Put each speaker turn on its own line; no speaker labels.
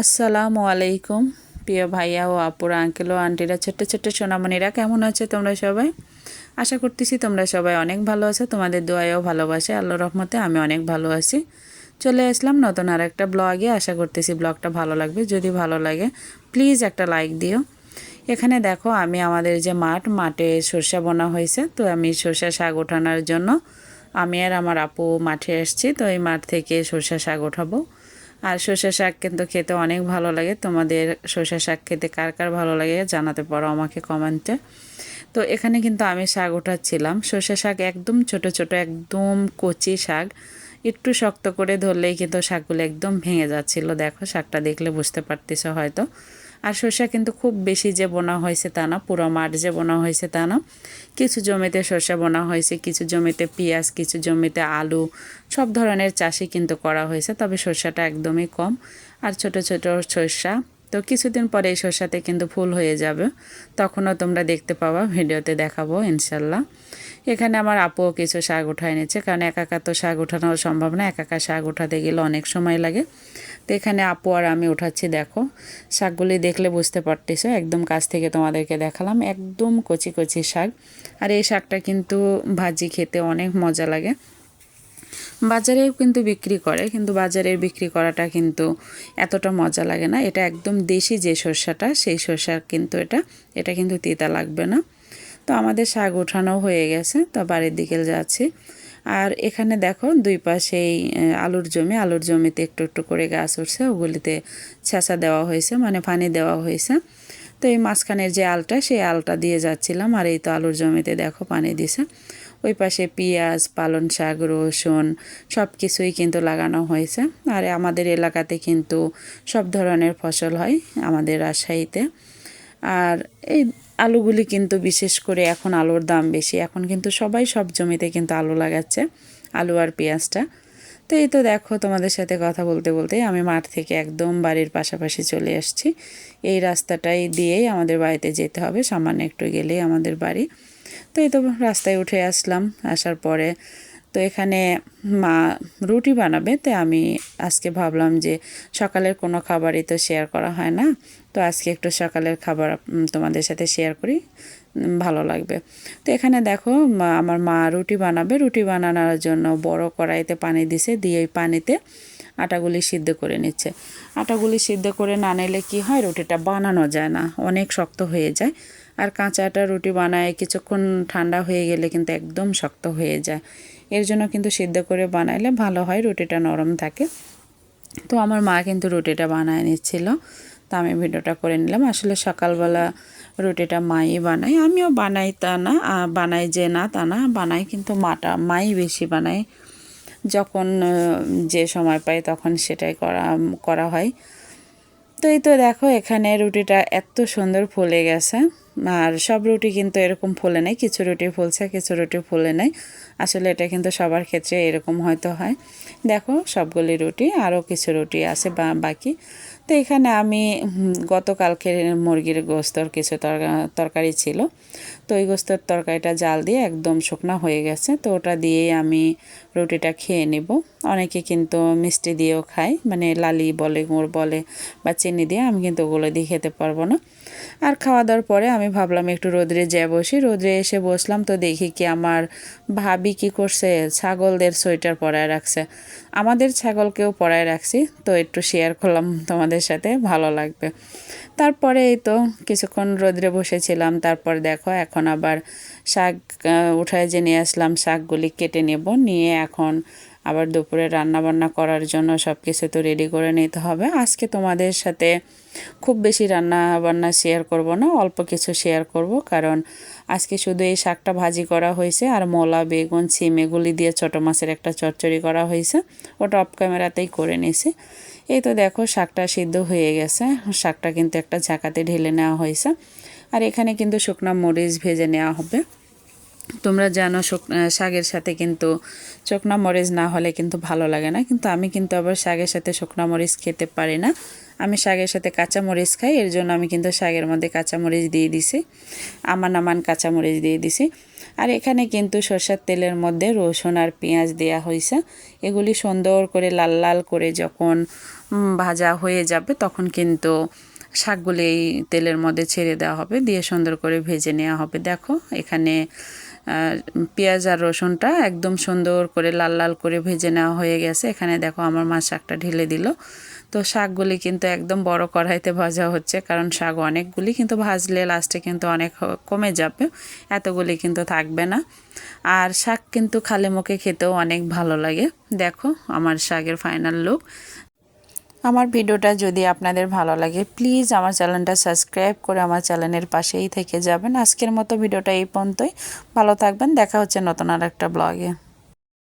আসসালামু আলাইকুম, প্রিয় ভাইয়া ও আপুরা, আঙ্কেল ও আন্টিরা, ছোট্ট ছোট্ট সোনামণিরা, কেমন আছে তোমরা সবাই? আশা করতেছি তোমরা সবাই অনেক ভালো আছো, তোমাদের দোয়ায়ও ভালোবাসে আল্লাহ রহমতে আমি অনেক ভালো আছি। চলে আসলাম নতুন আর একটা ব্লগে, আশা করতেছি ব্লগটা ভালো লাগবে। যদি ভালো লাগে, প্লিজ একটা লাইক দিও। এখানে দেখো, আমি আমাদের যে মাঠ, মাঠে সর্ষা বোনা হয়েছে, তো আমি সর্ষা শাক ওঠানোর জন্য, আমি আর আমার আপু মাঠে এসেছি তো এই মাঠ থেকে সর্ষা শাক ওঠাবো। আর সর্ষে শাক কিন্তু খেতে অনেক ভালো লাগে। তোমাদের সর্ষে শাক খেতে কার কার ভালো লাগে জানাতে পারো আমাকে কমেন্টে। তো এখানে কিন্তু আমি শাক উঠাচ্ছিলাম সর্ষে শাক একদম ছোট ছোট, একদম কচি শাক। একটু শক্ত করে ধরলেই কিন্তু শাকগুলো একদম ভেঙে যাচ্ছিল। দেখো, শাকটা দেখলে বুঝতে পারতেছো হয়তো। আর সর্ষা কিন্তু খুব বেশি যে বোনা হয়েছে তা না, পুরো মাঠ যে বোনা হয়েছে তা না। কিছু জমিতে সর্ষে বোনা হয়েছে, কিছু জমিতে পেঁয়াজ, কিছু জমিতে আলু, সব ধরনের চাষই কিন্তু করা হয়েছে, তবে সর্ষাটা একদমই কম। আর ছোট ছোট সর্ষা, তো কিছুদিন পরে এই সর্ষাতে কিন্তু ফুল হয়ে যাবে, তখনও তোমরা দেখতে পাবা, ভিডিওতে দেখাবো ইনশাল্লাহ। এখানে আমার আপুও কিছু শাক উঠায় নিচ্ছে কারণ একাকা তো শাক উঠানো সম্ভব না একাকা শাক উঠাতে গেলে অনেক সময় লাগে। তো এখানে আপু আর আমি উঠাচ্ছি, দেখো। শাকগুলি দেখলে বুঝতে পারতেছো, একদম কাছ থেকে তোমাদেরকে দেখালাম, একদম কচি কচি শাক। আর এই শাকটা কিন্তু ভাজি খেতে অনেক মজা লাগে। বাজারেও কিন্তু বিক্রি করে, কিন্তু বাজারের বিক্রি করাটা কিন্তু এতটা মজা লাগে না। এটা একদম দেশি যে সর্ষাটা, সেই সর্ষা কিন্তু এটা এটা কিন্তু তিতা লাগবে না। তো আমাদের শাক ওঠানো হয়ে গেছে, তো বাড়ির দিকে যাচ্ছি। আর এখানে দেখো দুই পাশেই আলুর জমি, আলুর জমিতে একটু একটু করে গাছ উঠছে, ওগুলিতে ছেঁচা দেওয়া হয়েছে মানে পানি দেওয়া হয়েছে। তো এই মাঝখানের যে আলটা, সেই আলটা দিয়ে যাচ্ছিলাম, আর এই তো আলুর জমিতে দেখো পানি দিছে। ওই পাশে পেঁয়াজ পালন শাক, রসুন সব কিছুই কিন্তু লাগানো হয়েছে। আর আমাদের এলাকাতে কিন্তু সব ধরনের ফসল হয় আমাদের রাজশাহীতে। আর এই আলুগুলি কিন্তু বিশেষ করে এখন আলুর দাম বেশি। এখন কিন্তু সবাই সব জমিতে কিন্তু আলু লাগাচ্ছে, আলু আর পেঁয়াজটা। তো এই তো দেখো তোমাদের সাথে কথা বলতে বলতে আমি মাঠ থেকে একদম বাড়ির পাশাপাশি চলে আসছি। এই রাস্তাটাই দিয়েই আমাদের বাড়িতে যেতে হবে, সামান্য একটু গেলেই আমাদের বাড়ি। তো এই তো রাস্তায় উঠে আসলাম, আসার পরে তো এখানে মা রুটি বানাবে, তো আমি আজকে ভাবলাম যে সকালের কোনো খাবারই তো শেয়ার করা হয় না। তো আজকে একটু সকালের খাবার তোমাদের সাথে শেয়ার করি ভালো লাগবে। তো এখানে দেখো আমার মা রুটি বানাবে। রুটি বানানোর জন্য বড় কড়াইতে পানি দিছে, দিয়ে ওই পানিতে আটাগুলি সিদ্ধ করে নিচ্ছে। আটাগুলি সিদ্ধ করে না নিলে কী হয়? রুটিটা বানানো যায় না, অনেক শক্ত হয়ে যায়। আর কাঁচা আটা রুটি বানায়, কিছুক্ষণ ঠান্ডা হয়ে গেলে কিন্তু একদম শক্ত হয়ে যায়। এর জন্য কিন্তু সিদ্ধ করে বানাইলে ভালো হয়, রুটিটা নরম থাকে। তো আমার মা কিন্তু রুটিটা বানায় নিচ্ছিল। তা আমি ভিডিওটা করে নিলাম। আসলে সকালবেলা রুটিটা মাই বানাই আমিও বানাই তা না বানাই যে না তা না, বানাই কিন্তু মাটা, মাই বেশি বানাই যখন যে সময় পাই তখন সেটাই করা করা হয়। তো এই তো দেখো, এখানে রুটিটা এত সুন্দর ফুলে গেছে। আর সব রুটি কিন্তু এরকম ফুলে নেয়, কিছু রুটি ফুলছে, কিছু রুটি ফুলে নেই আসলে এটা কিন্তু সবার ক্ষেত্রে এরকম হয়তো হয়। দেখো, সবগুলি রুটি, আরও কিছু রুটি আছে বা বাকি। তো এখানে আমি গতকালকে মুরগির গোস্তর কিছু তরকারি ছিল। ওই গোস্তর তরকারিটা জাল দিয়ে একদম শুকনা হয়ে গেছে। তো ওটা দিয়েই আমি রুটিটা খেয়ে নেব। অনেকে কিন্তু মিষ্টি দিয়েও খায় মানে লালি বলে, গুড় বলে বা চিনি দিয়ে আমি কিন্তু ওগুলো দিয়ে খেতে পারব না। আর খাওয়া দাওয়ার পরে আমি ভাবলাম একটু রোদ্রে যেয়ে বসি। রোদ্রে এসে বসলাম তো দেখি কি আমার ভাবি কি করছে, ছাগলদের সোয়েটার পরায় রাখছে। আমাদের ছাগলকেও পরায় রাখছি, তো একটু শেয়ার করলাম তোমাদের সাথে, ভালো লাগবে। তারপরে এই তো কিছুক্ষণ রোদ্রে বসেছিলাম, তারপর দেখো এখন আবার শাক উঠায় যে নিয়ে আসলাম, শাকগুলি কেটে নেব। নিয়ে এখন আবার দুপুরে রান্না বান্না করার জন্য সব কিছু তো রেডি করে নিতে হবে। আজকে তোমাদের সাথে খুব বেশি রান্না বান্না শেয়ার করব না, অল্প কিছু শেয়ার করব। কারণ আজকে শুধু এই শাকটা ভাজি করা হয়েছে আর মোলা, বেগুন ছিম এগুলি দিয়ে ছোটো মাছের একটা চচ্চড়ি করা হয়েছে। ওটা অফ ক্যামেরাতেই করে নিয়েছি। এই তো দেখো শাকটা সিদ্ধ হয়ে গেছে। শাকটা কিন্তু একটা ঝাঁকাতে ঢেলে নেওয়া হয়েছে। আর এখানে কিন্তু শুকনো মরিচ ভেজে নেওয়া হবে। তোমরা জানো শাকের সাথে কিন্তু শুকনা মরিচ না হলে কিন্তু ভালো লাগে না। কিন্তু আমি কিন্তু আবার শাকের সাথে শুকনা মরিচ খেতে পারি না। আমি শাকের সাথে কাঁচা মরিচ খাই, এর জন্য আমি কিন্তু শাকের মধ্যে কাঁচা মরিচ দিয়ে দিছি। আমান আমান কাঁচা মরিচ দিয়ে দিছি। আর এখানে কিন্তু সর্ষের তেলের মধ্যে রসুন আর পেঁয়াজ দেয়া হয়েছে। এগুলি সুন্দর করে লাল লাল করে যখন ভাজা হয়ে যাবে তখন কিন্তু শাকগুলি এই তেলের মধ্যে ছেড়ে দেওয়া হবে, দিয়ে সুন্দর করে ভেজে নেওয়া হবে। দেখো, এখানে পেঁয়াজ আর রসুনটা একদম সুন্দর করে লাল লাল করে ভেজে নেওয়া হয়ে গেছে। এখানে দেখো, আমার মা শাকটা ঢেলে দিল। তো শাকগুলি কিন্তু একদম বড় কড়াইতে ভাজা হচ্ছে, কারণ শাক অনেকগুলি কিন্তু ভাজলে লাস্টে কিন্তু অনেক কমে যাবে, এতগুলি কিন্তু থাকবে না। আর শাক কিন্তু খালে মুখে খেতেও অনেক ভালো লাগে। দেখো, আমার শাকের ফাইনাল লুক। আমার ভিডিওটা যদি আপনাদের ভালো লাগে প্লিজ আমার চ্যানেলটা সাবস্ক্রাইব করে আমার চ্যানেলের পাশেই থেকে যাবেন। আজকের মতো ভিডিওটা এই পর্যন্তই। ভালো থাকবেন, দেখা হচ্ছে নতুন আর একটা ব্লগে